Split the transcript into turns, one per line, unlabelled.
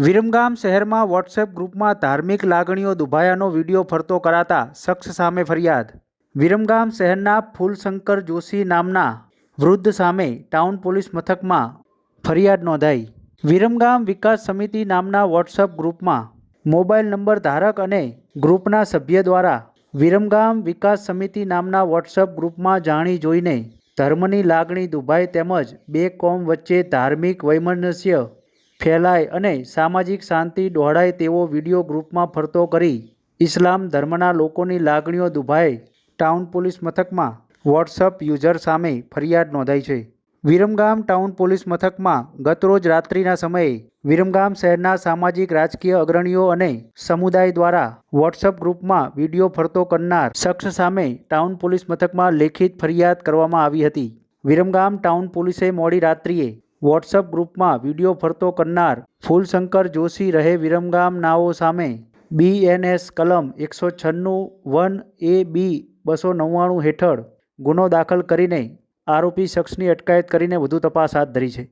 વિરમગામ શહેરમાં વોટ્સએપ ગ્રુપમાં ધાર્મિક લાગણીઓ દુભાયાનો વીડિયો ફરતો કરાતા શખ્સ સામે ફરિયાદ. વિરમગામ શહેરના ફૂલશંકર જોશી નામના વૃદ્ધ સામે ટાઉન પોલીસ મથકમાં ફરિયાદ નોંધાઈ. વિરમગામ વિકાસ સમિતિ નામના વોટ્સએપ ગ્રુપમાં મોબાઈલ નંબર ધારક અને ગ્રુપના સભ્ય દ્વારા વિરમગામ વિકાસ સમિતિ નામના વોટ્સએપ ગ્રુપમાં જાણી જોઈને ધર્મની લાગણી દુભાઈ તેમજ બે કોમ વચ્ચે ધાર્મિક વૈમનસ્ય ફેલાય અને સામાજિક શાંતિ દોહડાય તેવો વીડિયો ગ્રુપમાં ફરતો કરી ઇસ્લામ ધર્મના લોકોની લાગણીઓ દુભાય ટાઉન પોલીસ મથકમાં વોટ્સઅપ યુઝર સામે ફરિયાદ નોંધાઈ છે. વિરમગામ ટાઉન પોલીસ મથકમાં ગતરોજ રાત્રિના સમયે વિરમગામ શહેરના સામાજિક રાજકીય અગ્રણીઓ અને સમુદાય દ્વારા વોટ્સઅપ ગ્રુપમાં વીડિયો ફરતો કરનાર શખ્સ સામે ટાઉન પોલીસ મથકમાં લેખિત ફરિયાદ કરવામાં આવી હતી. વિરમગામ ટાઉન પોલીસે મોડી રાત્રિએ વોટ્સઅપ ગ્રુપમાં વીડિયો ફરતો કરનાર ફૂલશંકર જોશી રહે વિરમગામ નાઓ સામે. બીએનએસ કલમ એકસો છન્નું વન એ બી બસો નવ્વાણું હેઠળ ગુનો દાખલ કરીને આરોપી શખ્સની અટકાયત કરીને વધુ તપાસ હાથ ધરી છે.